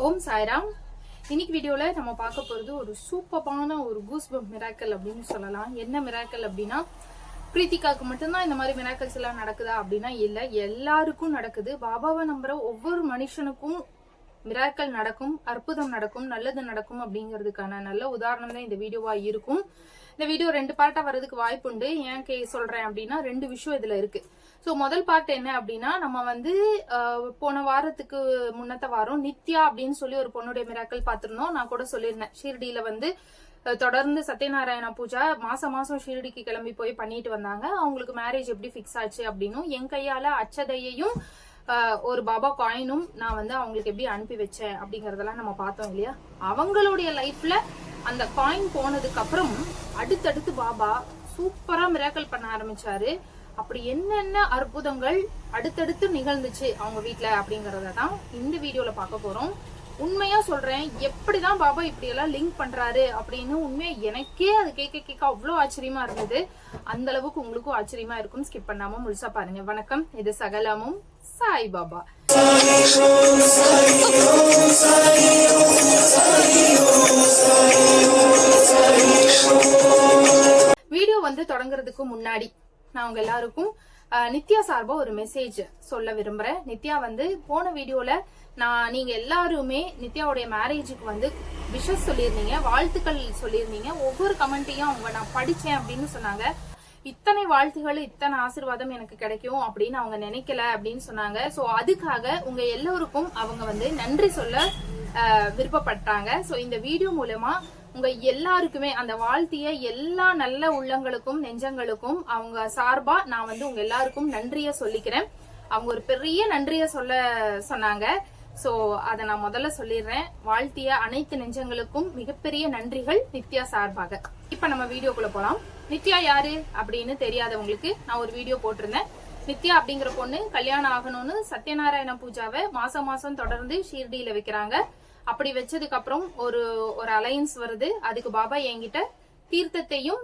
ஓம் சாய்ராம். இன்னைக்கு வீடியோல நம்ம பார்க்க போறது ஒரு சூப்பரான ஒரு கூஸ் பம்ப் மிராக்கல் அப்படின்னு சொல்லலாம். என்ன மிராக்கல் அப்படின்னா பிரீத்திகாக்கு மட்டும்தான் இந்த மாதிரி மிராக்கல்ஸ் எல்லாம் நடக்குதா அப்படின்னா இல்ல எல்லாருக்கும் நடக்குது. பாபாவை நம்புற ஒவ்வொரு மனுஷனுக்கும் மிராக்கல் நடக்கும் அற்புதம் நடக்கும் நல்லது நடக்கும் அப்படிங்கிறதுக்கான நல்ல உதாரணம் தான் இந்த வீடியோவா இருக்கும். இந்த வீடியோ ரெண்டு பார்ட்டாக வரதுக்கு வாய்ப்பு உண்டு. ஏன் கே சொல்கிறேன் அப்படின்னா ரெண்டு விஷயம் இதில் இருக்குது ஸோ முதல் பார்ட் என்ன அப்படின்னா நம்ம வந்து போன வாரத்துக்கு முன்னத்த வாரம் நித்யா அப்படின்னு சொல்லி ஒரு பொண்ணுடைய மிராக்கள் பார்த்துருந்தோம். நான் கூட சொல்லியிருந்தேன். ஷீர்டியில் வந்து தொடர்ந்து சத்யநாராயண பூஜா மாசம் மாசம் ஷீரடிக்கு கிளம்பி போய் பண்ணிட்டு வந்தாங்க. அவங்களுக்கு மேரேஜ் எப்படி ஃபிக்ஸ் ஆச்சு அப்படின்னும் என் கையால அச்சதையையும் ஒரு பாபா காயினும் நான் வந்து அவங்களுக்கு எப்படி அனுப்பி வச்சேன் அப்படிங்கறதெல்லாம் நம்ம பார்த்தோம் இல்லையா? அவங்களுடைய லைஃப்ல அந்த காயின் போனதுக்கு அப்புறம் அடுத்தடுத்து பாபா சூப்பரா மிராக்கல் பண்ண ஆரம்பிச்சாரு. அப்படி என்னென்ன அற்புதங்கள் அடுத்தடுத்து நிகழ்ந்துச்சு அவங்க வீட்டுல அப்படிங்கறத தான் இந்த வீடியோல பார்க்க போறோம். உண்மையா சொல்றேன் எப்படிதான் பாபா இப்படி எல்லாம் லிங்க் பண்றாரு அப்படின்னு உண்மையா எனக்கே அது கேட்க கேட்க அவ்வளவு ஆச்சரியமா இருந்தது. அந்த அளவுக்கு உங்களுக்கும் ஆச்சரியமா இருக்கும். ஸ்கிப் பண்ணாம முழுசா பாருங்க. வணக்கம். இது சகலமும். சாய் பாபா வீடியோ வந்து தொடங்குறதுக்கு முன்னாடி நான் உங்க எல்லாருக்கும் நித்யா சார்பா ஒரு மெசேஜ் சொல்ல விரும்புறேன். நித்யா வந்து போன வீடியோல நான் நீங்க எல்லாருமே நித்யாவுடைய மேரேஜுக்கு வந்து விஷஸ் சொல்லியிருந்தீங்க வாழ்த்துக்கள் சொல்லியிருந்தீங்க. ஒவ்வொரு கமெண்ட்டையும் அவங்க நான் படிச்சேன் அப்படின்னு சொன்னாங்க. இத்தனை வாழ்த்துகள் இத்தனை ஆசீர்வாதம் எனக்கு கிடைக்கும் அப்படின்னு அவங்க நினைக்கல அப்படின்னு சொன்னாங்க. சோ அதுக்காக உங்க எல்லோருக்கும் அவங்க வந்து நன்றி சொல்ல விருப்பப்பட்டாங்க. சோ இந்த வீடியோ மூலமா உங்க எல்லாருக்குமே அந்த வாழ்த்திய எல்லா நல்ல உள்ளங்களுக்கும் நெஞ்சங்களுக்கும் அவங்க சார்பா நான் வந்து உங்க எல்லாருக்கும் நன்றிய சொல்லிக்கிறேன். அவங்க ஒரு பெரிய நன்றிய சொல்ல சொன்னாங்க. சோ அத நான் முதல்ல சொல்லிடுறேன். வாழ்த்திய அனைத்து நெஞ்சங்களுக்கும் மிகப்பெரிய நன்றிகள் நித்யா சார்பாக. இப்ப நம்ம வீடியோக்குள்ள போலாம். நித்யா யாரு அப்படின்னு தெரியாதவங்களுக்கு நான் ஒரு வீடியோ போட்டிருந்தேன். நித்யா அப்படிங்கிற பொண்ணு கல்யாணம் ஆகணும்னு சத்யநாராயண பூஜாவை மாசம் மாசம் தொடர்ந்து ஷீர்டியில வைக்கிறாங்க. அப்படி வச்சதுக்கு அப்புறம் ஒரு ஒரு அலையன்ஸ் வருது. அதுக்கு பாபா என்கிட்ட தீர்த்தத்தையும்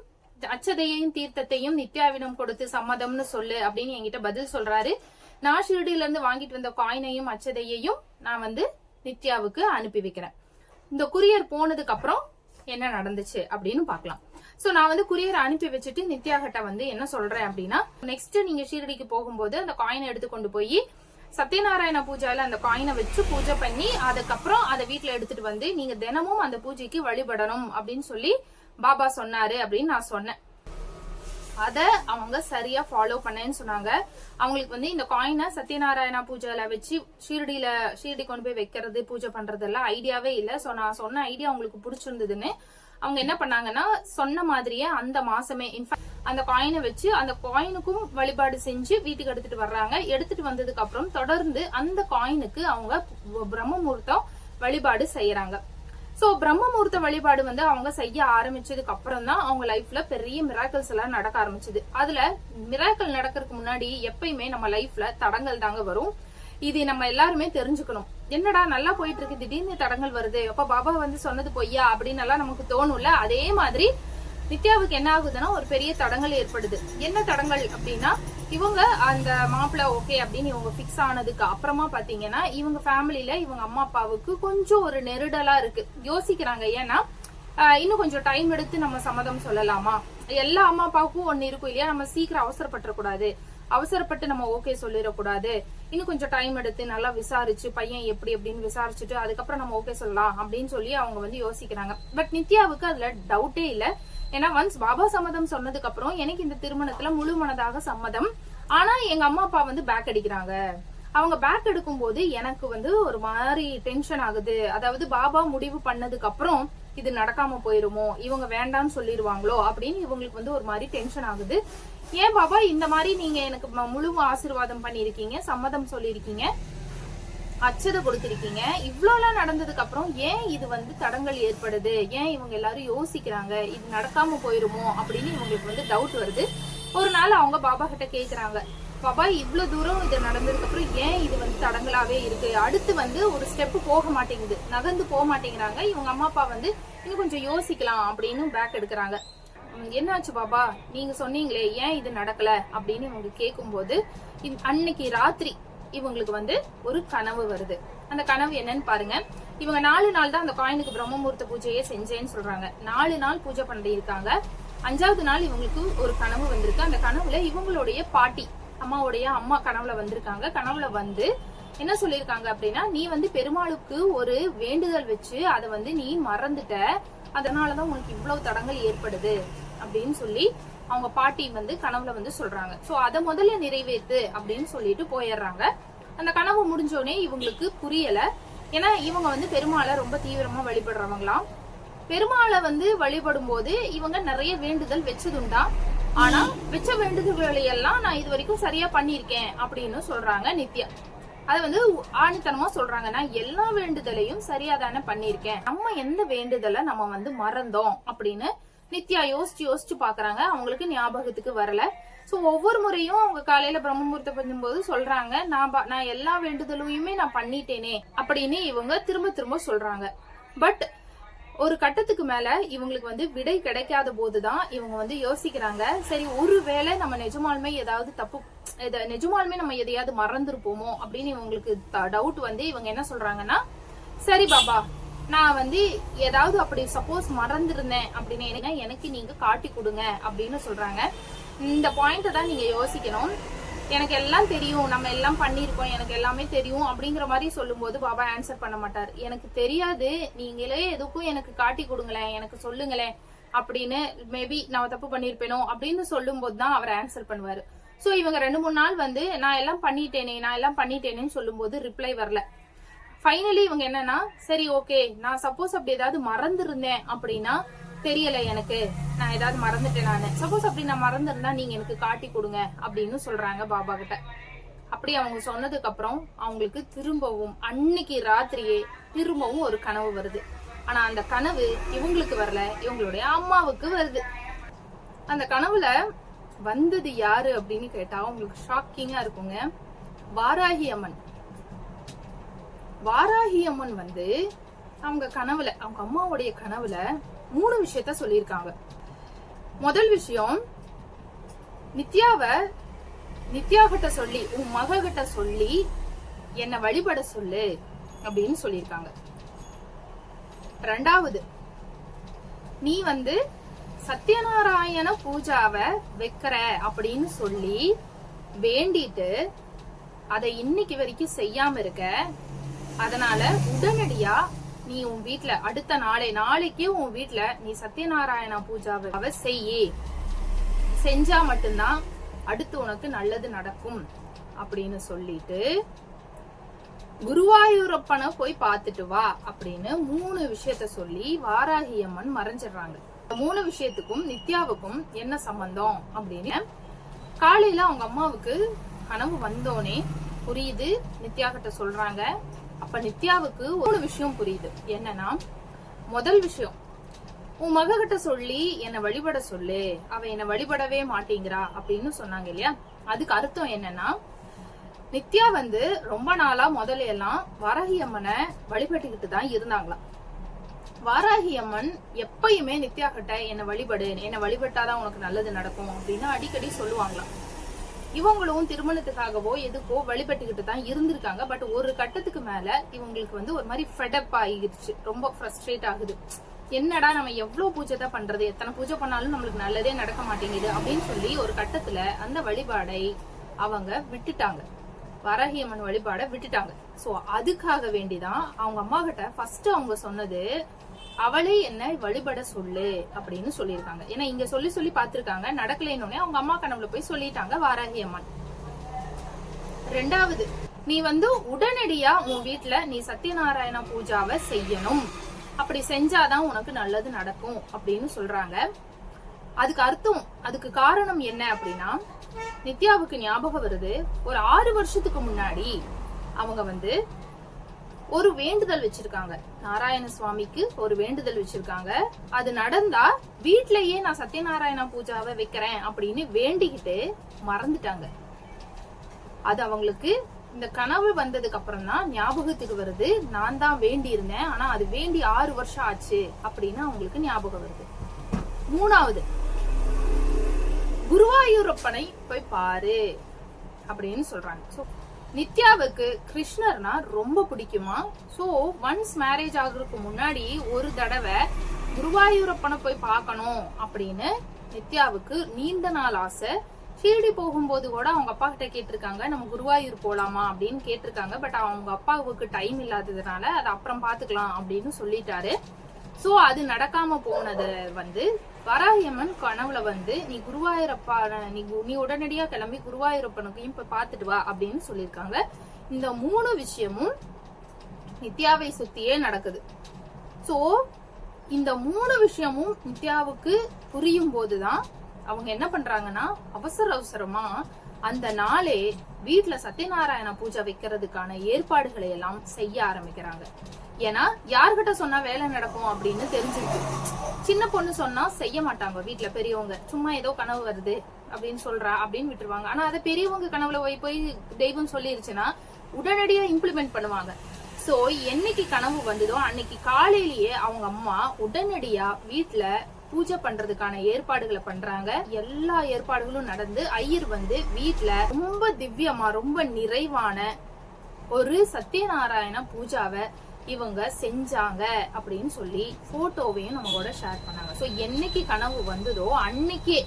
அச்சதையையும் தீர்த்தத்தையும் நித்யாவிடம் கொடுத்து சம்மதம்னு சொல்லு அப்படின்னு என்கிட்ட பதில் சொல்றாரு. நான் ஷீர்டில இருந்து வாங்கிட்டு வந்த காயினையும் அச்சதையையும் நான் வந்து நித்யாவுக்கு அனுப்பி வைக்கிறேன். இந்த குரியர் போனதுக்கு அப்புறம் என்ன நடந்துச்சு அப்படின்னு பார்க்கலாம். சோ நான் வந்து குரியர் அனுப்பி வச்சுட்டு நித்யா கிட்ட வந்து என்ன சொல்றேன் அப்படின்னா நெக்ஸ்ட் நீங்க ஷீரடிக்கு போகும்போது அந்த காயினை எடுத்து கொண்டு போய் சத்யநாராயண பூஜையில அந்த காயினை வச்சு பூஜை பண்ணி அதுக்கப்புறம் அதை வீட்டுல எடுத்துட்டு வந்து நீங்க தினமும் அந்த பூஜைக்கு வழிபடணும் அப்படின்னு சொல்லி பாபா சொன்னாரு அப்படின்னு நான் சொன்னேன். அதை அவங்க சரியா ஃபாலோ பண்ணேன்னு சொன்னாங்க. அவங்களுக்கு வந்து இந்த காயினை சத்யநாராயணா பூஜையில வச்சு ஷீரடியில ஷீரடி கொண்டு போய் வைக்கிறது பூஜை பண்றதெல்லாம் ஐடியாவே இல்லை. ஸோ நான் சொன்ன ஐடியா அவங்களுக்கு பிடிச்சிருந்ததுன்னு அவங்க என்ன பண்ணாங்கன்னா சொன்ன மாதிரியே அந்த மாசமே இன்ஃபேக்ட் அந்த காயினை வச்சு அந்த காயினுக்கும் வழிபாடு செஞ்சு வீட்டுக்கு எடுத்துட்டு வர்றாங்க. எடுத்துட்டு வந்ததுக்கு அப்புறம் தொடர்ந்து அந்த காயினுக்கு அவங்க பிரம்ம முகூர்த்தம் வழிபாடு செய்யறாங்க. ஸோ பிரம்ம முகூர்த்த வழிபாடு வந்து அவங்க செய்ய ஆரம்பிச்சதுக்கு அப்புறம் தான் அவங்க லைஃப்ல பெரிய மிராக்கல்ஸ் எல்லாம் நடக்க ஆரம்பிச்சது. அதுல மிராக்கல் நடக்கிறதுக்கு முன்னாடி எப்பயுமே நம்ம லைஃப்ல தடங்கள் தாங்க வரும். இது நம்ம எல்லாருமே தெரிஞ்சுக்கணும். என்னடா நல்லா போயிட்டு இருக்கு திடீர்னு தடங்கள் வருது. அப்ப பாபா வந்து சொன்னது பொய்யா அப்படின்னு எல்லாம் நமக்கு தோணும்ல? அதே மாதிரி நித்யாவுக்கு என்ன ஆகுதுன்னா ஒரு பெரிய தடங்கள் ஏற்படுது. என்ன தடங்கள் அப்படின்னா இவங்க அந்த மாப்பிள்ள ஓகே அப்படின்னு இவங்க ஃபிக்ஸ் ஆனதுக்கு அப்புறமா பாத்தீங்கன்னா இவங்க ஃபேமிலியில இவங்க அம்மா அப்பாவுக்கு கொஞ்சம் ஒரு நெருடலா இருக்கு. யோசிக்கிறாங்க. ஏன்னா இன்னும் கொஞ்சம் டைம் எடுத்து நம்ம சம்மதம் சொல்லலாமா? எல்லா அம்மா அப்பாவுக்கும் ஒன்னு இருக்கும் இல்லையா? நம்ம சீக்கிரம் அவசரப்பட்டுறக்கூடாது. அவசரப்பட்டு நம்ம ஓகே சொல்லிடக்கூடாது. இன்னும் கொஞ்சம் டைம் எடுத்து நல்லா விசாரிச்சு பையன் எப்படி அப்படின்னு விசாரிச்சுட்டு அதுக்கப்புறம் நம்ம ஓகே சொல்லலாம் அப்படின்னு சொல்லி அவங்க வந்து யோசிக்கிறாங்க. பட் நித்யாவுக்கு அதுல டவுட்டே இல்ல. ஏன்னா ஒன்ஸ் பாபா சம்மதம் சொன்னதுக்கு அப்புறம் எனக்கு இந்த திருமணத்துல முழு மனதாக சம்மதம். ஆனா எங்க அம்மா அப்பா வந்து பேக் அடிக்கிறாங்க. அவங்க பேக் எடுக்கும்போது எனக்கு வந்து ஒரு மாதிரி டென்ஷன் ஆகுது. அதாவது பாபா முடிவு பண்ணதுக்கு அப்புறம் இது நடக்காம போயிருமோ? இவங்க வேண்டாம்னு சொல்லிடுவாங்களோ அப்படின்னு இவங்களுக்கு வந்து ஒரு மாதிரி டென்ஷன் ஆகுது. ஏன் பாபா இந்த மாதிரி நீங்க எனக்கு முழு ஆசீர்வாதம் பண்ணிருக்கீங்க சம்மதம் சொல்லியிருக்கீங்க அச்சதை கொடுத்திருக்கீங்க இவ்வளோலாம் நடந்ததுக்கு அப்புறம் ஏன் இது வந்து தடங்கள் ஏற்படுது? ஏன் இவங்க எல்லாரும் யோசிக்கிறாங்க இது நடக்காம போயிருமோ? அப்படின்னு இவங்களுக்கு வந்து டவுட் வருது. ஒரு நாள் அவங்க பாபா கிட்ட கேக்குறாங்க பாபா இவ்வளவு தூரம் இது நடந்ததுக்கப்புறம் ஏன் இது வந்து தடங்களாவே இருக்கு? அடுத்து வந்து ஒரு ஸ்டெப் போக மாட்டேங்குது. நகர்ந்து போக மாட்டேங்கிறாங்க. இவங்க அம்மா அப்பா வந்து இன்னும் கொஞ்சம் யோசிக்கலாம் அப்படின்னு பேக் எடுக்கிறாங்க. என்னாச்சு பாபா? நீங்க சொன்னீங்களே ஏன் இது நடக்கல? அப்படின்னு இவங்க கேட்கும்போது அன்னைக்கு ராத்திரி இவங்களுக்கு வந்து ஒரு கனவு வருது. அந்த கனவு என்னன்னு பாருங்க. இவங்க நாலு நாள் தான் அந்த காயினுக்கு பிரம்மமூர்த்த பூஜையே செஞ்சேன்னு சொல்றாங்க. நாலு நாள் பூஜை பண்ணிருக்காங்க அஞ்சாவது நாள் இவங்களுக்கு ஒரு கனவு வந்திருக்கு. அந்த கனவுல இவங்களுடைய பாட்டி அம்மாவுடைய அம்மா கனவுல வந்திருக்காங்க. கனவுல வந்து என்ன சொல்லியிருக்காங்க அப்படின்னா நீ வந்து பெருமாளுக்கு ஒரு வேண்டுதல் வச்சு அதை வந்து நீ மறந்துட்ட. அதனாலதான் உனக்கு இவ்வளவு தடங்கள் ஏற்படுது. அப்படின்னு சொல்லி அவங்க பாட்டி வந்து கனவுல வந்து சொல்றாங்க. சோ அதை முதல்ல நிறைவேத்து அப்படின்னு சொல்லிட்டு போயிடுறாங்க. அந்த கனவு முடிஞ்சோடனே இவங்களுக்கு புரியல. ஏன்னா இவங்க வந்து பெருமாளை ரொம்ப தீவிரமா வழிபடுறவங்களாம். பெருமாளை வந்து வழிபடும் போது இவங்க நிறைய வேண்டுதல் வச்சதுண்டா ஆனா வச்ச வேண்டுதல்களை எல்லாம் நான் இது வரைக்கும் சரியா பண்ணிருக்கேன் அப்படின்னு சொல்றாங்க நித்யா. அது வந்து ஆணித்தனமா சொல்றாங்க. நான் எல்லா வேண்டுதலையும் சரியா தானே பண்ணிருக்கேன் நம்ம எந்த வேண்டுதலை நம்ம வந்து மறந்தோம் அப்படின்னு நித்யா யோசிச்சு யோசிச்சு பாக்குறாங்க. அவங்களுக்கு ஞாபகத்துக்கு வரல. சோ ஒவ்வொரு முறையும் அவங்க காலையில பிரம்மமுகூர்த்தம் பண்ணும்போது சொல்றாங்க நான் ப- நான் எல்லா வேண்டுதலையுமே நான் பண்ணிட்டேனே அப்படின்னு இவங்க திரும்ப திரும்ப சொல்றாங்க. பட் ஒரு கட்டத்துக்கு மேல இவங்களுக்கு வந்து விடை கிடைக்காத போதுதான் இவங்க வந்து யோசிக்கிறாங்க. சரி ஒருவேளை நம்ம நிஜமாலுமே ஏதாவது தப்பு இத- நிஜமாலுமே நம்ம எதையாவது மறந்துருப்போமோ அப்படின்னு இவங்களுக்கு டவுட் வந்து இவங்க என்ன சொல்றாங்கன்னா சரி பாபா நான் வந்து ஏதாவது அப்படி சப்போஸ் மறந்துருந்தேன் அப்படின்னு எனக்கு- எனக்கு நீங்க காட்டி கொடுங்க அப்படின்னு சொல்றாங்க. இந்த பாயிண்ட்டை தான் நீங்க யோசிக்கணும். எனக்கு எல்லாம் தெரியும் நம்ம எல்லாம் பண்ணிருக்கோம் எனக்கு எல்லாமே தெரியும் அப்படிங்கிற மாதிரி சொல்லும்போது பாபா ஆன்சர் பண்ண மாட்டார். எனக்கு தெரியாது நீங்களே எதுக்கும் எனக்கு காட்டி கொடுங்களேன் எனக்கு சொல்லுங்களேன் அப்படின்னு மேபி நான் தப்பு பண்ணிருப்பேனோ அப்படின்னு சொல்லும்போது தான் அவர் ஆன்சர் பண்ணுவாரு. சோ இவங்க ரெண்டு மூணு நாள் வந்து நான் எல்லாம் பண்ணிட்டேனே நான் எல்லாம் பண்ணிட்டேனேன்னு சொல்லும்போது ரிப்ளை வரல. ஃபைனலி இவங்க என்னன்னா சரி ஓகே நான் சப்போஸ் அப்படி ஏதாவது மறந்துருந்தேன் அப்படின்னா தெரியல எனக்கு. நான் ஏதாவது மறந்துட்டேன் நான். சப்போஸ் அப்படி நான் மறந்துருந்தா நீங்க எனக்கு காட்டி கொடுங்க அப்படின்னு சொல்றாங்க பாபா கிட்ட. அப்படி அவங்க சொன்னதுக்கு அப்புறம் அவங்களுக்கு திரும்பவும் அன்னைக்கு ராத்திரியே திரும்பவும் ஒரு கனவு வருது. ஆனா அந்த கனவு இவங்களுக்கு வரல இவங்களுடைய அம்மாவுக்கு வருது. அந்த கனவுல வந்தது யாரு அப்படின்னு கேட்டா உங்களுக்கு ஷாக்கிங்கா இருக்குங்க வாராகி அம்மன் வாராகி அம்மன் வந்து அவங்க கனவுல அவங்க அம்மாவுடைய கனவுல மூணு விஷயத்த சொல்லியிருக்காங்க. முதல் விஷயம் நித்யாவ நித்யா கிட்ட சொல்லி உன் மக கிட்ட சொல்லி என்னை வழிபட சொல்லு அப்படின்னு சொல்லியிருக்காங்க. ரெண்டாவது நீ வந்து சத்யநாராயண பூஜாவை வைக்கிற அப்படின்னு சொல்லி வேண்டிட்டு அதை இன்னைக்கு வரைக்கும் செய்யாம இருக்க அதனால உடனடியா நீ உன் வீட்ல அடுத்த நாளை நாளைக்கே உன் வீட்ல நீ சத்யநாராயணா பூஜாவை அவ செய்யி. செஞ்சா மட்டும்தான் அடுத்து உனக்கு நல்லது நடக்கும் அப்படின்னு சொல்லிட்டு குருவாயூரப்பனை போய் பார்த்துட்டு வா அப்படின்னு மூணு விஷயத்த சொல்லி வாராகி அம்மன் மறைஞ்சிடுறாங்க. மூணு விஷயத்துக்கும் நித்யாவுக்கும் என்ன சம்பந்தம் அப்படின்னு காலையில அவங்க அம்மாவுக்கு கனவு வந்தோனே புரியுது. நித்யா கிட்ட சொல்றாங்க. அப்ப நித்யாவுக்கு ஒரு விஷயம் புரியுது. என்னன்னா முதல் விஷயம் உன் மக கிட்ட சொல்லி என்னை வழிபட சொல்லு. அவ என்னை வழிபடவே மாட்டேங்கிறா அப்படின்னு சொன்னாங்க இல்லையா? அதுக்கு அர்த்தம் என்னன்னா நித்யா வந்து ரொம்ப நாளா முதல்ல எல்லாம் வாராகி அம்மனை வழிபட்டுக்கிட்டு தான் இருந்தாங்களாம். வாராகி அம்மன் எப்பயுமே நித்யா கிட்ட என்னை வழிபடு. என்னை வழிபட்டாதான் உனக்கு நல்லது நடக்கும் அப்படின்னு அடிக்கடி சொல்லுவாங்களாம். இவங்களும் திருமணத்துக்காகவோ எதுக்கோ வழிபட்டுக்கிட்டு தான் இருந்திருக்காங்க. பட் ஒரு கட்டத்துக்கு மேல இவங்களுக்கு வந்து ஒரு மாதிரி ஃபெடப் ஆகிடுச்சு. ரொம்ப ஃப்ரஸ்ட்ரேட் ஆகுது. என்னடா நம்ம எவ்வளவு பூஜை தான் பண்றது? எத்தனை பூஜை பண்ணாலும் நம்மளுக்கு நல்லதே நடக்க மாட்டேங்குது அப்படின்னு சொல்லி ஒரு கட்டத்துல அந்த வழிபாடை அவங்க விட்டுட்டாங்க. வராகி அம்மன் வழிபாடை விட்டுட்டாங்க. சோ அதுக்காக வேண்டிதான் அவங்க அம்மா கிட்ட ஃபர்ஸ்ட் அவங்க சொன்னது அவளே என்ன வழிபட சொல்லு அப்படின்னு சொல்லியிருக்காங்க. ஏன்னா இங்க சொல்லி சொல்லி பார்த்திருக்காங்க. நடக்கலைன்னு அவங்க அம்மா கனவுல போய் சொல்லிட்டாங்க வாராகி அம்மன். ரெண்டாவது நீ வந்து உடனடியா உன் வீட்டுல நீ சத்யநாராயண பூஜாவை செய்யணும். அப்படி செஞ்சாதான் உனக்கு நல்லது நடக்கும் அப்படின்னு சொல்றாங்க. அதுக்கு அர்த்தம் அதுக்கு காரணம் என்ன அப்படின்னா நித்யாவுக்கு ஞாபகம் வருது ஒரு ஆறு வருஷத்துக்கு முன்னாடி அவங்க வந்து ஒரு வேண்டுதல் வச்சிருக்காங்க. நாராயண சுவாமிக்கு ஒரு வேண்டுதல் வச்சிருக்காங்க. அது நடந்தா வீட்லயே நான் சத்யநாராயண பூஜாவை வைக்கிறேன் அப்படின்னு வேண்டிக்கிட்டு மறந்துட்டாங்க. அது அவங்களுக்கு இந்த கனவு வந்ததுக்கு அப்புறம் தான் ஞாபகத்துக்கு வருது. நான் தான் வேண்டி இருந்தேன் ஆனா அது வேண்டி ஆறு வருஷம் ஆச்சு அப்படின்னு அவங்களுக்கு ஞாபகம் வருது. மூணாவது குருவாயூரப்பனை போய் பாரு அப்படின்னு சொல்றாங்க. நித்யாவுக்கு கிருஷ்ணர்னா ரொம்ப பிடிக்குமா? சோ ஒன்ஸ் மேரேஜ் ஆகுறதுக்கு முன்னாடி ஒரு தடவை குருவாயூரப்பனை போய் பார்க்கணும் அப்படின்னு நித்யாவுக்கு நீண்ட நாள் ஆசை. ஷீரடி போகும்போது கூட அவங்க அப்பா கிட்ட கேட்டிருக்காங்க நம்ம குருவாயூர் போலாமா அப்படின்னு கேட்டிருக்காங்க. பட் அவங்க அப்பாவுக்கு டைம் இல்லாததுனால அதை அப்புறம் பாத்துக்கலாம் அப்படின்னு சொல்லிட்டாரு. சோ அது நடக்காம போனது வந்து வராகியம்மன் கனவுல வந்து நீ குருவாயூரப்பா நீ நீ உடனடியா கிளம்பி குருவாயூரப்பனுக்கையும் இப்ப பார்த்துட்டு வா அப்படின்னு சொல்லியிருக்காங்க. இந்த மூணு விஷயமும் நித்யாவை சுத்தியே நடக்குது. சோ இந்த மூணு விஷயமும் நித்யாவுக்கு புரியும் போதுதான் அவங்க என்ன பண்றாங்கன்னா அவசர அவசரமா அந்த நாளே வீட்டுல சத்யநாராயண பூஜை வைக்கிறதுக்கான ஏற்பாடுகளை எல்லாம் செய்ய ஆரம்பிக்கிறாங்க. ஏன்னா யார்கிட்ட சொன்னா வேலை நடக்கும் அப்படின்னு தெரிஞ்சிருக்கு. சின்ன பொண்ணு சொன்னா செய்ய மாட்டாங்க வீட்டுல பெரியவங்க. சும்மா ஏதோ கனவு வருது அப்படின்னு சொல்றா அப்படின்னு விட்டுருவாங்க. ஆனா அதை பெரியவங்க கனவுல போய் போய் தெய்வம் சொல்லிருச்சுன்னா உடனடியா இம்ப்ளிமெண்ட் பண்ணுவாங்க. சோ என்னைக்கு கனவு வந்ததோ அன்னைக்கு காலையிலேயே அவங்க அம்மா உடனடியா வீட்டுல பூஜை பண்றதுக்கான ஏற்பாடுகளை பண்றாங்க. எல்லா ஏற்பாடுகளும் நடந்து ஐயர் வந்து வீட்டுல ரொம்ப திவ்யமா ரொம்ப நிறைவான ஒரு சத்யநாராயண பூஜாவை இவங்க செஞ்சாங்க அப்படின்னு சொல்லி போட்டோவையும் நம்ம கூட ஷேர் பண்ணாங்க. ஸோ என்னைக்கு கனவு வந்ததோ அன்னைக்கே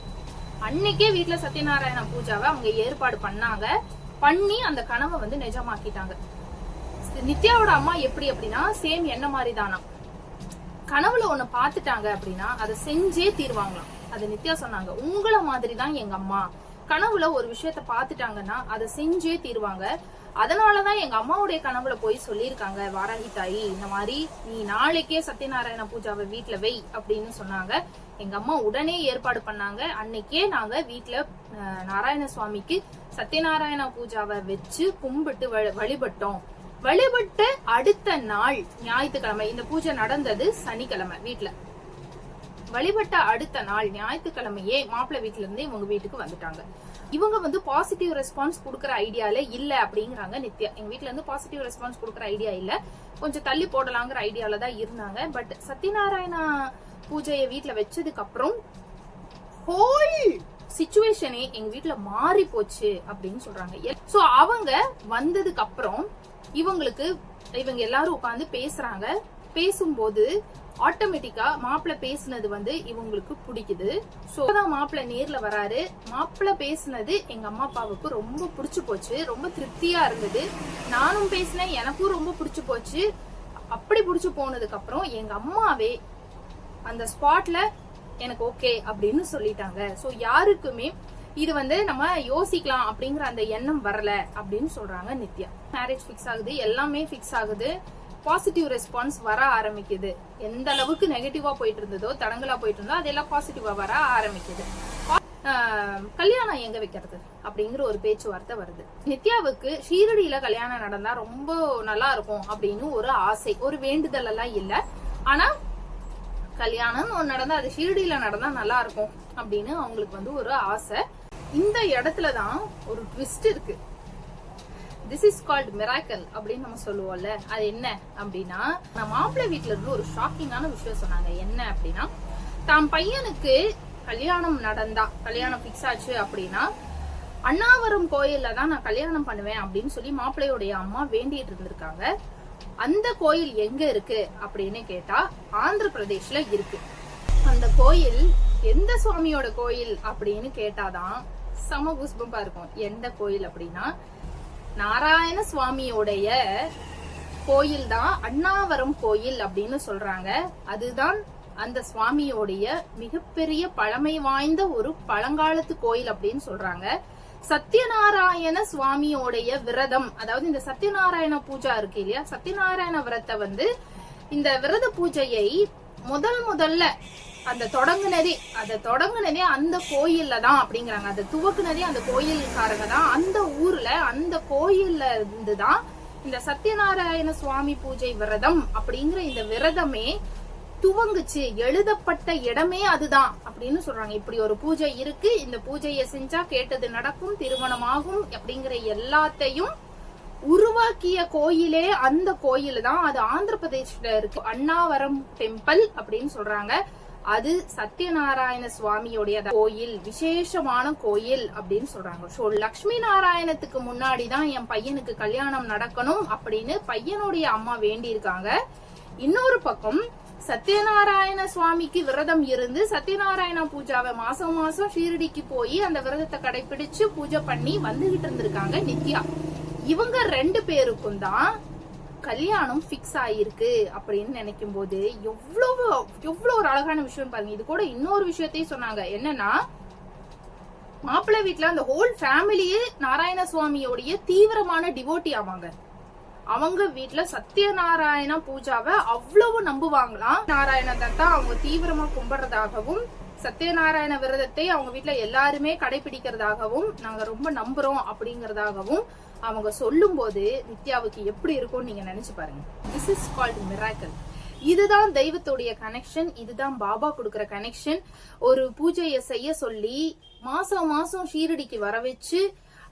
அன்னைக்கே வீட்டில் சத்யநாராயண பூஜாவை அவங்க ஏற்பாடு பண்ணாங்க. பண்ணி அந்த கனவை வந்து நிஜமாக்கிட்டாங்க. நித்யாவோட அம்மா எப்படி அப்படின்னா சேம் என்ன மாதிரி தானா கனவுல ஒண்ணு பாத்துட்டாங்க அப்படின்னா அதை செஞ்சே தீர்வாங்களாம். அது நித்யா சொன்னாங்க. உங்களை மாதிரி தான் எங்க அம்மா. கனவுல ஒரு விஷயத்த பாத்துட்டாங்கன்னா அதை செஞ்சே தீர்வாங்க. அதனாலதான் எங்க அம்மாவுடைய கனவுல போய் சொல்லியிருக்காங்க வாராகி தாயி இந்த மாதிரி நீ நாளைக்கே சத்யநாராயண பூஜாவை வீட்டுல வை அப்படின்னு சொன்னாங்க. எங்க அம்மா உடனே ஏற்பாடு பண்ணாங்க. அன்னைக்கே நாங்க வீட்டுல நாராயண சுவாமிக்கு சத்யநாராயண பூஜாவை வச்சு கும்பிட்டு வழிபட்டோம். வழிபட்டு அடுத்த நாள் ஞாயிற்றுக்கிழமை இந்த பூஜை நடந்தது சனிக்கிழமை வீட்டுல வழிபட்ட அடுத்த நாள் ஞாயிற்றுக்கிழமையே மாப்பிள்ளை வீட்டுல இருந்து இவங்க வீட்டுக்கு வந்துட்டாங்க. இவங்க வந்து பாசிட்டிவ் ரெஸ்பான்ஸ் கொடுக்குற ஐடியால இல்ல அப்படிங்கிறாங்க நித்யா. எங்க வீட்டுல இருந்து பாசிட்டிவ் ரெஸ்பான்ஸ் கொடுக்குற ஐடியா இல்ல. கொஞ்சம் தள்ளி போடலாங்கிற ஐடியால தான் இருந்தாங்க. பட் சத்யநாராயணா பூஜையை வீட்டுல வச்சதுக்கு அப்புறம் ஹோல் சுச்சுவேஷனே எங்க வீட்டுல மாறி போச்சு அப்படின்னு சொல்றாங்க. சோ அவங்க வந்ததுக்கு அப்புறம் இவங்களுக்கு இவங்க எல்லாரும் உட்காந்து பேசுறாங்க. பேசும்போது ஆட்டோமேட்டிக்கா மாப்பிள்ள பேசுனது வந்து இவங்களுக்கு பிடிக்குது. ஸோ தான் மாப்பிள்ள நேர்ல வராரு. மாப்பிள்ள பேசுனது எங்க அம்மா அப்பாவுக்கு ரொம்ப பிடிச்சி போச்சு. ரொம்ப திருப்தியா இருந்தது. நானும் பேசினேன் எனக்கும் ரொம்ப பிடிச்சி போச்சு. அப்படி பிடிச்சி போனதுக்கு அப்புறம் எங்க அம்மாவே அந்த ஸ்பாட்ல எனக்கு ஓகே அப்படின்னு சொல்லிட்டாங்க. ஸோ யாருக்குமே இது வந்து நம்ம யோசிக்கலாம் அப்படிங்கிற அந்த எண்ணம் வரல அப்படின்னு சொல்றாங்க நித்யா. மேரேஜ் ஃபிக்ஸ் ஆகுது எல்லாமே ஃபிக்ஸ் ஆகுது. பாசிட்டிவ் ரெஸ்பான்ஸ் வர ஆரம்பிக்குது. எந்த அளவுக்கு நெகட்டிவா போயிட்டு இருந்ததோ தடங்களா போயிட்டு இருந்தோ அதெல்லாம் பாசிட்டிவா வர ஆரம்பிக்குது. கல்யாணம் எங்க வைக்கிறது? அப்படிங்கிற ஒரு பேச்சுவார்த்தை வருது. நித்யாவுக்கு ஷீரடியில கல்யாணம் நடந்தா ரொம்ப நல்லா இருக்கும் அப்படின்னு ஒரு ஆசை ஒரு வேண்டுதல் எல்லாம் இல்ல. ஆனா கல்யாணம் ஒன்று நடந்தா அது ஷீரடியில நடந்தா நல்லா இருக்கும் அப்படின்னு அவங்களுக்கு வந்து ஒரு ஆசை. இந்த இடத்துல தான் ஒரு ட்விஸ்ட் இருக்கு. திஸ் இஸ் கால்ட் மிராக்கல் அப்படின்னு நம்ம சொல்லுவோம்ல. அது என்ன அப்படின்னா நம்ம மாப்பிள்ளை வீட்டில் இருந்து ஒரு ஷாக்கிங்கான விஷயம் சொன்னாங்க. என்ன அப்படின்னா தாம் பையனுக்கு கல்யாணம் நடந்தா கல்யாணம் ஃபிக்ஸ் ஆச்சு அப்படின்னா அண்ணாவரம் கோயில்ல தான் நான் கல்யாணம் பண்ணுவேன் அப்படின்னு சொல்லி மாப்பிள்ளையுடைய அம்மா வேண்டிட்டு இருந்திருக்காங்க. அந்த கோயில் எங்க இருக்கு அப்படின்னு கேட்டா ஆந்திர பிரதேஷ்ல இருக்கு. அந்த கோயில் எந்த சுவாமியோட கோயில் அப்படின்னு கேட்டாதான் சம குஸ்பம்பா இருக்கும். எந்த கோயில் அப்படின்னா நாராயண சுவாமியோடைய கோயில் தான் அண்ணாவரம் கோயில் அப்படின்னு சொல்றாங்க. அதுதான் அந்த சுவாமியோடைய மிகப்பெரிய பழமை வாய்ந்த ஒரு பழங்காலத்து கோயில் அப்படின்னு சொல்றாங்க. சத்யநாராயண சுவாமியோடைய விரதம் அதாவது இந்த சத்யநாராயண பூஜா இருக்கு இல்லையா? சத்யநாராயண விரத்தை வந்து இந்த விரத பூஜையை முதல் முதல்ல அந்த தொடங்குனதே அதை தொடங்குனதே அந்த கோயில்ல தான் அப்படிங்கிறாங்க. அதை துவக்குனதே அந்த கோயில்காரங்க தான். அந்த ஊர்ல அந்த கோயில்ல இருந்து தான் இந்த சத்யநாராயண சுவாமி பூஜை விரதம் அப்படிங்கிற இந்த விரதமே துவங்குச்சு. எழுதப்பட்ட இடமே அதுதான் அப்படின்னு சொல்றாங்க. இப்படி ஒரு பூஜை இருக்கு. இந்த பூஜையை செஞ்சா கேட்டது நடக்கும் திருமணமாகும் அப்படிங்கிற எல்லாத்தையும் உருவாக்கிய கோயிலே அந்த கோயில் தான் அது ஆந்திர பிரதேஷ்ல இருக்கு. அண்ணாவரம் டெம்பிள் அப்படின்னு சொல்றாங்க. அது சத்யநாராயண சுவாமியுடைய கோயில் விசேஷமான கோயில் அப்படின்னு சொல்றாங்க. சோ லக்ஷ்மி நாராயணத்துக்கு முன்னாடி தான் என் பையனுக்கு கல்யாணம் நடக்கணும் அப்படின்னு பையனுடைய அம்மா வேண்டியிருக்காங்க. இன்னொரு பக்கம் சத்யநாராயண சுவாமிக்கு விரதம் இருந்து சத்யநாராயண பூஜாவை மாசம் மாசம் ஷீரடிக்கு போய் அந்த விரதத்தை கடைபிடிச்சு பூஜை பண்ணி வந்துகிட்டு இருந்திருக்காங்க நித்யா. இவங்க ரெண்டு பேருக்கும் தான் கல்யாணம் ஃபிக்ஸ் ஆயிருக்கு அப்படின்னு நினைக்கும் போது எவ்வளவு எவ்வளவு ஒரு அழகான விஷயம் பாருங்க. இது கூட இன்னொரு விஷயத்தையும் சொன்னாங்க. என்னன்னா மாப்பிள்ளை வீட்ல அந்த ஹோல் ஃபேமிலியே நாராயண சுவாமியோடைய தீவிரமான டிவோட்டி ஆவாங்க. அவங்க வீட்டுல சத்யநாராயண பூஜாவை அவ்வளவு நம்புவாங்களாம். நாராயணத்தை தான் அவங்க தீவிரமா கும்பிடுறதாகவும் சத்யநாராயண விரதத்தை அவங்க வீட்டுல எல்லாருமே கடைபிடிக்கிறதாகவும் நாங்க ரொம்ப நம்புறோம் அப்படிங்கறதாகவும் அவங்க சொல்லும் போது நித்யாவுக்கு எப்படி இருக்கும்னு நீங்க நினைச்சு பாருங்க. திஸ் இஸ் கால்ட் மிராக்கல் இதுதான் தெய்வத்துடைய கனெக்ஷன் இதுதான் பாபா கொடுக்குற கனெக்ஷன் ஒரு பூஜையை செய்ய சொல்லி மாசம் மாசம் ஷீரடிக்கு வர வச்சு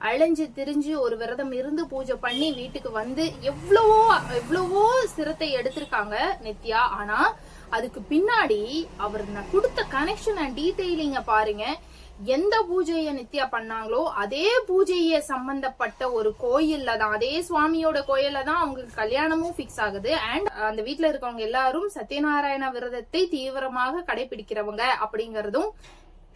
அலைஞ்சு திரிஞ்சு ஒரு விரதம் இருந்து பூஜை பண்ணி வீட்டுக்கு வந்து எவ்வளவோ எவ்வளவோ சிரத்தை எடுத்திருக்காங்க நித்யா. ஆனா அதுக்கு பின்னாடி அவர் நான் கொடுத்த கனெக்ஷன் அண்ட் டீடைலிங்க பாருங்க. எந்த பூஜையை நித்யா பண்ணாங்களோ அதே பூஜைய சம்பந்தப்பட்ட ஒரு கோயில்ல தான் அதே சுவாமியோட கோயில்ல தான் அவங்களுக்கு கல்யாணமும் ஃபிக்ஸ் ஆகுது. அண்ட் அந்த வீட்டுல இருக்கவங்க எல்லாரும் சத்யநாராயண விரதத்தை தீவிரமாக கடைபிடிக்கிறவங்க அப்படிங்கறதும்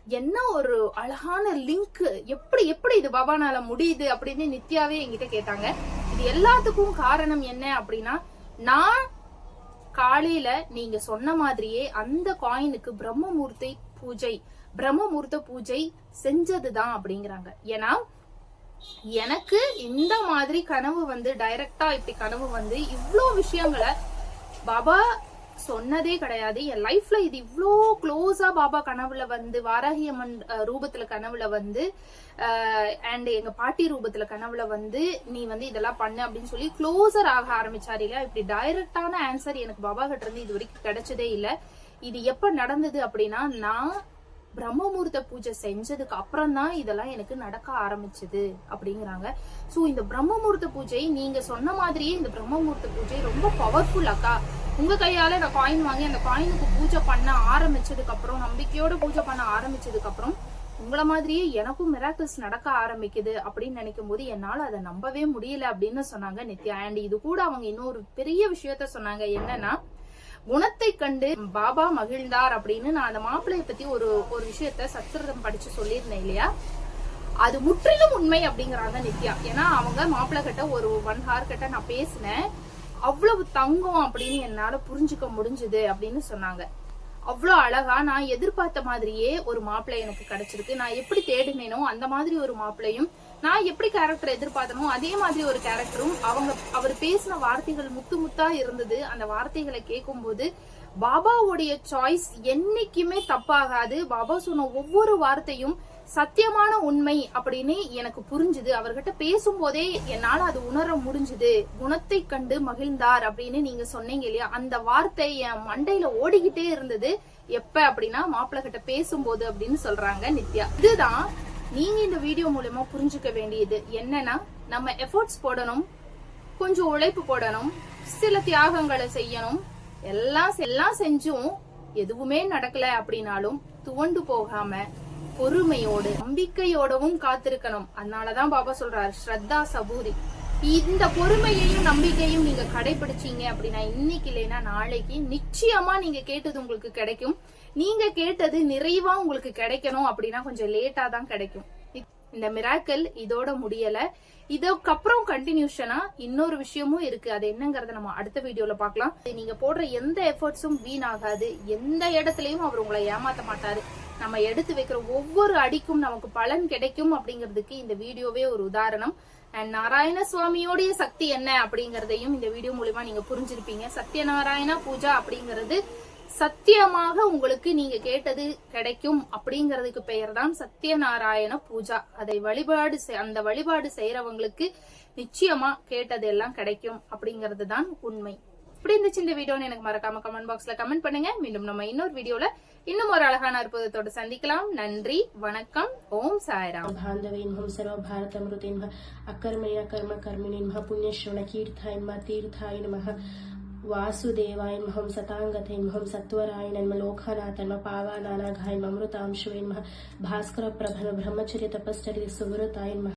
என்ன ஒரு அழகான லிங்க் எப்படி எப்படி இது பாபானால முடியுது அப்படின்னு நித்யாவே என்கிட்ட கேட்டாங்க. இது எல்லாத்துக்கும் காரணம் என்ன அப்படின்னா நான் காலையில நீங்க சொன்ன மாதிரியே அந்த காயினுக்கு பிரம்மமூர்த்தி பூஜை பிரம்மமூர்த்த பூஜை செஞ்சதுதான் அப்படிங்கிறாங்க. ஏன்னா எனக்கு இந்த மாதிரி கனவு வந்து டைரக்டா இப்படி கனவு வந்து இவ்வளோ விஷயங்களை பாபா சொன்னதே கிடையாது. என் லைஃப்ல இது இவ்வளோ க்ளோஸா பாபா கனவுல வந்து வாராகி அம்மன் ரூபத்துல கனவுல வந்து அண்ட் எங்க பாட்டி ரூபத்துல கனவுல வந்து நீ வந்து இதெல்லாம் பண்ணு அப்படின்னு சொல்லி க்ளோசர் ஆக ஆரம்பிச்சாரு இல்லையா? இப்படி டைரக்டான ஆன்சர் எனக்கு பாபா கிட்ட இருந்து இது வரைக்கும் கிடைச்சதே இல்லை. இது எப்ப நடந்தது அப்படின்னா நான் பிரம்மமுகூர்த்த பூஜை செஞ்சதுக்கு அப்புறம் தான் இதெல்லாம் எனக்கு நடக்க ஆரம்பிச்சது அப்படிங்கிறாங்க. ஸோ இந்த பிரம்மமுகூர்த்த பூஜை நீங்க சொன்ன மாதிரியே இந்த பிரம்மமுகூர்த்த பூஜை ரொம்ப பவர்ஃபுல் அக்கா. உங்க கையால நான் காயின் வாங்கி அந்த காயினுக்கு பூஜை பண்ண ஆரம்பிச்சதுக்கு அப்புறம் நம்பிக்கையோட பூஜை பண்ண ஆரம்பிச்சதுக்கு அப்புறம் உங்களை மாதிரியே எனக்கும் மிராக்கிள்ஸ் நடக்க ஆரம்பிக்குது அப்படின்னு நினைக்கும் போது என்னால அதை நம்பவே முடியல அப்படின்னு சொன்னாங்க நித்யா. அண்ட் இது கூட அவங்க இன்னொரு பெரிய விஷயத்த சொன்னாங்க. என்னன்னா குணத்தை கண்டு பாபா மகிழ்ந்தார் அப்படின்னு நான் அந்த மாப்பிள்ளைய பத்தி ஒரு ஒரு விஷயத்த சத்திரதம் படிச்சு சொல்லியிருந்தேன் இல்லையா? அது முற்றிலும் உண்மை அப்படிங்கிறாங்க நித்யா. ஏன்னா அவங்க மாப்பிள்ளை கிட்ட ஒரு ஒன் ஹார் கிட்ட நான் பேசினேன். அவ்வளவு தங்கம் அப்படின்னு என்னால புரிஞ்சுக்க முடிஞ்சுது அப்படின்னு சொன்னாங்க. அவ்வளோ அழகா நான் எதிர்பார்த்த மாதிரியே ஒரு மாப்பிள்ளை எனக்கு கிடைச்சிருக்கு. நான் எப்படி தேடினேனோ அந்த மாதிரி ஒரு மாப்பிள்ளையும் நான் எப்படி கேரக்டர் எதிர்பார்த்தனோ அதே மாதிரி ஒரு கேரக்டரும் அவங்க அவர் பேசின வார்த்தைகள் முத்து முத்தா இருந்தது. அந்த வார்த்தைகளை கேட்கும்போது பாபாவுடைய சாய்ஸ் என்னைக்குமே தப்பாகாது. பாபா சொன்ன ஒவ்வொரு வார்த்தையும் சத்தியமான உண்மை அப்படின்னு எனக்கு புரிஞ்சுது. அவர்கிட்ட பேசும்போதே என்னால அது உணர முடிஞ்சுது. குணத்தை கண்டு மகிழ்ந்தார் அப்படின்னு நீங்க சொன்னீங்க இல்லையா? அந்த வார்த்தை என் மண்டையில ஓடிக்கிட்டே இருந்தது. எப்ப அப்படின்னா மாப்பிள்ளை கிட்ட பேசும்போது அப்படின்னு சொல்றாங்க நித்யா. இதுதான் நீங்க இந்த வீடியோ மூலமா புரிஞ்சுக்க வேண்டியது என்னன்னா நம்ம எஃபோர்ட்ஸ் போடணும் கொஞ்சம் உழைப்பு போடணும் சில தியாகங்களை செய்யணும் எல்லாம் எல்லாம் செஞ்சும் எதுவுமே நடக்கல அப்படின்னாலும் துவண்டு போகாம பொறுமையோடு நம்பிக்கையோடவும் காத்திருக்கணும். அதனாலதான் பாபா சொல்றாரு ஸ்ரத்தா சபூரி இந்த பொறுமையையும் நம்பிக்கையும் நீங்க கடைபிடிச்சீங்க அப்படின்னா இன்னைக்கு இல்லைன்னா நாளைக்கு நிச்சயமா நீங்க கேட்டது உங்களுக்கு கிடைக்கும். நீங்க கேட்டது நிறைவா உங்களுக்கு கிடைக்கணும் அப்படின்னா கொஞ்சம் லேட்டா தான் கிடைக்கும். இந்த மிராக்கல் இதோட முடியல. இதுக்கப்புறம் கண்டினியூஷனா இன்னொரு விஷயமும் இருக்கு. அது என்னங்கறத நம்ம அடுத்த வீடியோல பார்க்கலாம். நீங்க போடுற எந்த எஃபர்ட்ஸும் வீணாகாது. எந்த இடத்துலயும் அவர் உங்களை ஏமாத்த மாட்டாரு. நம்ம எடுத்து வைக்கிற ஒவ்வொரு அடிக்கும் நமக்கு பலன் கிடைக்கும் அப்படிங்கிறதுக்கு இந்த வீடியோவே ஒரு உதாரணம். அண்ட் நாராயண சுவாமியோடைய சக்தி என்ன அப்படிங்கறதையும் இந்த வீடியோ மூலியமா நீங்க புரிஞ்சிருப்பீங்க சத்யநாராயண பூஜா அப்படிங்கிறது சத்தியமாக உங்களுக்கு நீங்க கேட்டது கிடைக்கும் அப்படிங்கிறதுக்கு பெயர் தான் சத்யநாராயண பூஜா அதை வழிபாடு செய்- அந்த வழிபாடு செய்யறவங்களுக்கு நிச்சயமா கேட்டது எல்லாம் கிடைக்கும் அப்படிங்கிறது தான் உண்மை இப்படி இருந்துச்சு இந்த வீடியோன்னு எனக்கு மறக்காம கமெண்ட் பாக்ஸ்ல கமெண்ட் பண்ணுங்க மீண்டும் நம்ம இன்னொரு வீடியோல இன்னும் ஒரு அழகான அற்புதத்தோட சந்திக்கலாம் நன்றி வணக்கம் ஓம் சாய்ராம் बान्धवीन्भं सर्वभारतमृतिन्भ अकर्मण्य कर्म कर्मिणीन्भ पुण्यश्रवणकीर्थाय नमः तीर्थाय नमः वासुदेवाय नमः सताङ्गते नमः सत्वराय नमः लोकनाथ नमः पावानानाघाय नमः अमृतांशुवे नमः भास्कर प्रभन ब्रह्मचर्य तपश्चर्य सुवृताय नमः